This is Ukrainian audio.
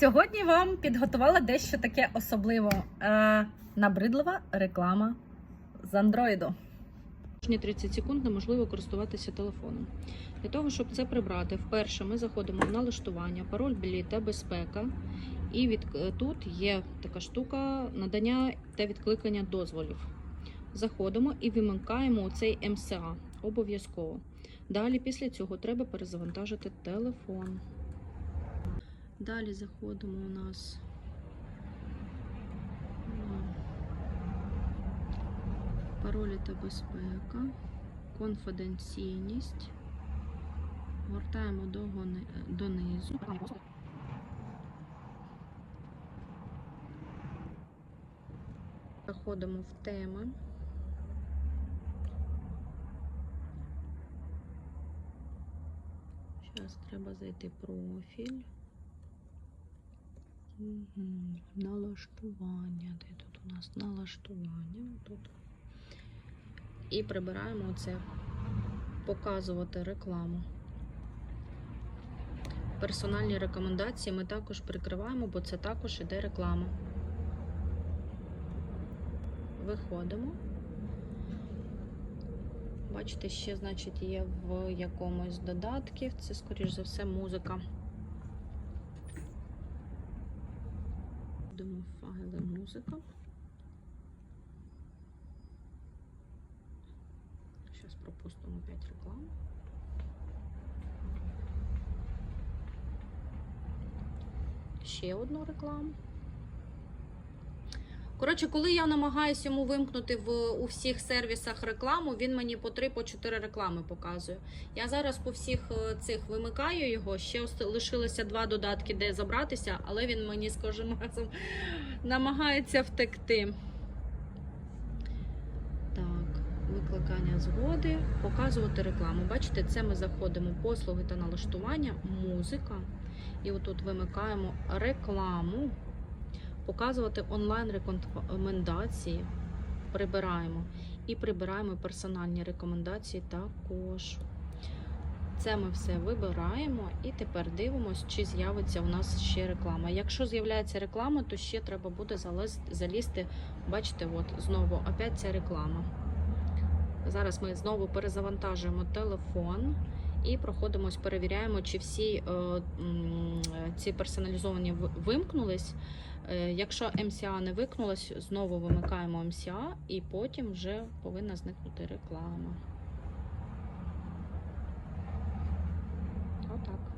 Сьогодні вам підготувала дещо таке особливо. Е, набридлива реклама з андроїду. Кожні 30 секунд неможливо користуватися телефоном. Для того, щоб це прибрати, вперше ми заходимо в налаштування, пароль білі та безпека. І від, е, тут є така штука надання та відкликання дозволів. Заходимо і вимикаємо цей МСА обов'язково. Далі після цього треба перезавантажити телефон. Далі заходимо у нас. на Паролі та безпека, конфіденційність. Гортаємо донизу. Заходимо в теми. Зараз треба зайти профіль. Налаштування. Де тут у нас налаштування? Тут. І прибираємо це показувати рекламу. Персональні рекомендації ми також прикриваємо, бо це також іде реклама. Виходимо. Бачите, ще, значить, є в якомусь додатків. Це, скоріш за все, музика. В файли музика. Зараз пропустимо 5 реклам. Ще одну рекламу. Коротше, коли я намагаюся йому вимкнути в у всіх сервісах рекламу, він мені по 3 по 4 реклами показує. Я зараз по всіх е, цих вимикаю його. Ще лишилося два додатки, де забратися, але він мені з кожним разом намагається втекти. Так, викликання згоди, показувати рекламу. Бачите, це ми заходимо послуги та налаштування, музика. І отут вимикаємо рекламу, показувати онлайн рекомендації. Прибираємо. І прибираємо персональні рекомендації також. Це ми все вибираємо і тепер дивимося, чи з'явиться у нас ще реклама. Якщо з'являється реклама, то ще треба буде залізти. Бачите, от знову опять ця реклама. Зараз ми знову перезавантажуємо телефон і проходимось, перевіряємо, чи всі е, ці персоналізовані вимкнулись. Е, якщо ем МСА не вимкнулась, знову вимикаємо ем МСА, і потім вже повинна зникнути реклама. Отак.